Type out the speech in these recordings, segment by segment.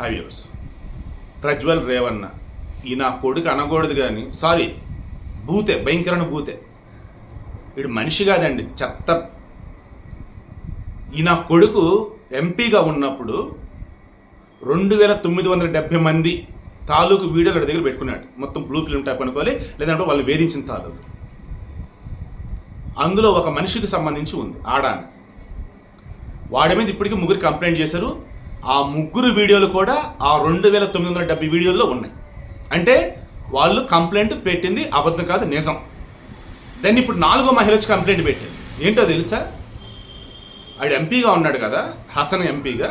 హవ్యూస్ ప్రజ్వల్ రేవన్న. ఈ నా కొడుకు అనకూడదు కానీ సారీ భూతే భయంకరమైన భూతే. వీడు మనిషి కాదండి చెత్త. ఈ నా కొడుకు ఎంపీగా ఉన్నప్పుడు రెండు వేల తొమ్మిది వందల డెబ్బై మంది తాలూకు వీడియోలు దగ్గర పెట్టుకున్నాడు. మొత్తం బ్లూ ఫిల్మ్ టైప్ అనుకోవాలి లేదంటే వాళ్ళు వేధించిన తాలూకు. అందులో ఒక మనిషికి సంబంధించి ఉంది ఆడాన్ని వాడి మీద ఇప్పటికీ ముగ్గురు కంప్లైంట్ చేశారు. ఆ ముగ్గురు వీడియోలు కూడా ఆ రెండు వేల తొమ్మిది వందల డెబ్బై వీడియోల్లో ఉన్నాయి. అంటే వాళ్ళు కంప్లైంట్ పెట్టింది అబద్ధం కాదు నిజం. దాన్ని ఇప్పుడు నాలుగో మహిళ వచ్చి కంప్లైంట్ పెట్టింది ఏంటో తెలుసా? ఆడు ఎంపీగా ఉన్నాడు కదా హసన్ ఎంపీగా.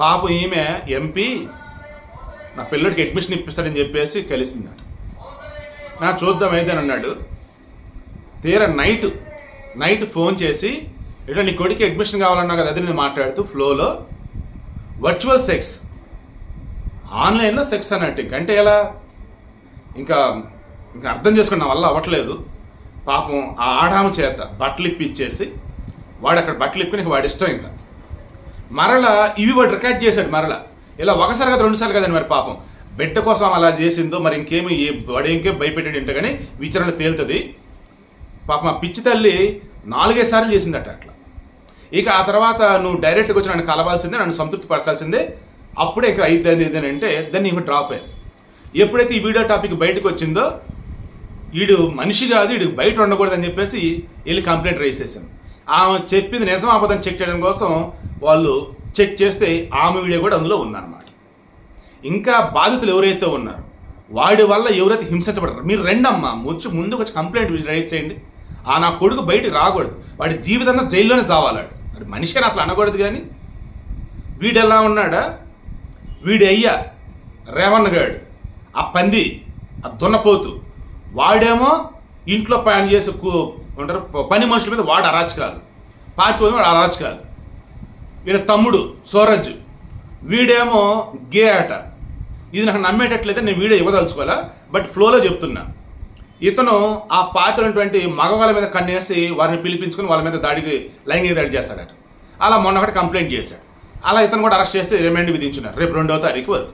పాపం ఈమె ఎంపీ నా పిల్లడికి అడ్మిషన్ ఇప్పిస్తాడని చెప్పేసి కలిసిందట. నా చూద్దాం అయితే అని అన్నాడు. తీరా నైట్ నైట్ ఫోన్ చేసి ఇట్లా నీ కొడుకు అడ్మిషన్ కావాలన్నా కదా అది నేను మాట్లాడుతూ ఫ్లోలో వర్చువల్ సెక్స్. ఆన్లైన్లో సెక్స్ అన్నట్టు ఇంక అంటే ఎలా? ఇంకా ఇంకా అర్థం చేసుకున్న నా వల్ల అవ్వట్లేదు. పాపం ఆ ఆడామ చేత బట్టలు ఇప్పిచ్చేసి వాడు అక్కడ బట్టలు ఇప్పుకుని ఇంక వాడి ఇష్టం ఇంకా. మరలా ఇవి వాడు రికార్డ్ చేశాడు మరలా. ఇలా ఒకసారి కదా రెండుసార్లు కదండి మరి పాపం. బిడ్డ కోసం అలా చేసిందో మరి ఇంకేమి ఏ వాడు ఇంకేం భయపెట్టాడు ఏంటో కానీ విచారణ తేలుతుంది. పాపం ఆ పిచ్చి తల్లి నాలుగైదు సార్లు చేసిందట అట్లా. ఇక ఆ తర్వాత నువ్వు డైరెక్ట్గా వచ్చి నన్ను కలవాల్సిందే నన్ను సంతృప్తి పరచాల్సిందే అప్పుడే ఇక అయిద్ది ఇది అంటే దాన్ని ఇవి డ్రాప్ అయ్యాను ఎప్పుడైతే ఈ వీడియో టాపిక్ బయటకు వచ్చిందో వీడు మనిషి కాదు వీడు బయట ఉండకూడదని చెప్పేసి వెళ్ళి కంప్లైంట్ రైజ్ చేశాను. ఆమె చెప్పింది నిజం అబద్ధం చెక్ చేయడం కోసం వాళ్ళు చెక్ చేస్తే ఆమె వీడియో కూడా అందులో ఉందన్నమాట. ఇంకా బాధితులు ఎవరైతే ఉన్నారో వాడి వల్ల ఎవరైతే హింసించబడతారు మీరు రెండమ్మా వచ్చి ముందుకు వచ్చి కంప్లైంట్ రైజ్ చేయండి. ఆ నా కొడుకు బయటికి రాకూడదు. వాడి జీవితంలో జైల్లోనే చావాలాడు. వాడు మనిషిని అసలు అనకూడదు కానీ వీడు ఎలా ఉన్నాడా? వీడి అయ్యా రేవణ్ గాడు ఆ పంది ఆ దున్నపోతు. వాడేమో ఇంట్లో పని చేసే ఉంటారు ప- పని మనుషుల మీద వాడు అరాచకాలు. పార్టీ వాడు అరాచకాలు. వీడి తమ్ముడు సూరజ్ వీడేమో గే ఆట. ఇది నాకు నమ్మేటట్లయితే నేను వీడియో ఇవ్వదలుచుకోవాలా? బట్ ఫ్లోలో చెప్తున్నా. ఇతను ఆ పార్టీ ఉన్నటువంటి మగవాళ్ళ మీద కన్నేసి వారిని పిలిపించుకుని వాళ్ళ మీద దాడికి లైంగిక దాడి చేస్తాడట. అలా మొన్న ఒకటి కంప్లైంట్ చేశాడు. అలా ఇతను కూడా అరెస్ట్ చేసి రిమాండ్ విధించున్నారు రేపు రెండవ తారీఖు వరకు.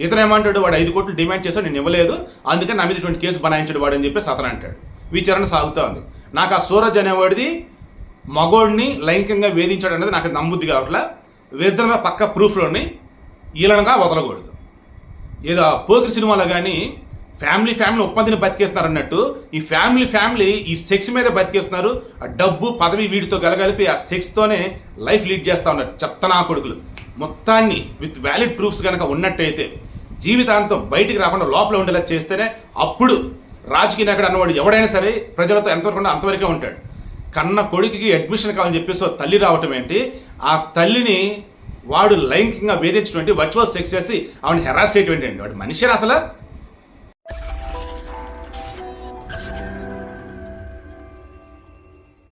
ఇతను ఏమంటాడు వాడు ఐదు కోట్లు డిమాండ్ చేశాడు నేను ఇవ్వలేదు అందుకని నా మీద ఇటువంటి కేసు బనాయించాడు వాడు అని చెప్పేసి అతను అంటాడు. విచారణ సాగుతూ ఉంది. నాకు ఆ సూరజ్ అనేవాడిది మగోడిని లైంగికంగా వేధించాడు అనేది నాకు నమ్ముద్ది కావట్లా వీరిద్దరి పక్క ప్రూఫ్లోని ఈలనగా వదలకూడదు. ఏదో ఆ పోకిరి సినిమాలో కానీ ఫ్యామిలీ ఫ్యామిలీ ఒప్పందిని బతికేస్తున్నారు అన్నట్టు. ఈ ఫ్యామిలీ ఫ్యామిలీ ఈ సెక్స్ మీద బతికేస్తున్నారు. ఆ డబ్బు పదవి వీటితో కలగలిపి ఆ సెక్స్తోనే లైఫ్ లీడ్ చేస్తూ ఉన్నారు చెత్తనా కొడుకులు. మొత్తాన్ని విత్ వ్యాలిడ్ ప్రూఫ్స్ కనుక ఉన్నట్టయితే జీవితాంతం బయటికి రాకుండా లోపల ఉండేలా చేస్తేనే అప్పుడు రాజకీయ నాయకుడు అన్నవాడు ఎవడైనా సరే ప్రజలతో ఎంతవరకు అంతవరకే ఉంటాడు. కన్న కొడుకుకి అడ్మిషన్ కావాలని చెప్పేసి తల్లి రావటం ఏంటి? ఆ తల్లిని వాడు లైంగికంగా వేధించినటువంటి వర్చువల్ సెక్స్ చేసి ఆవిడ హెరాస్ చేయటం ఏంటండి వాడు మనిషి అసలు?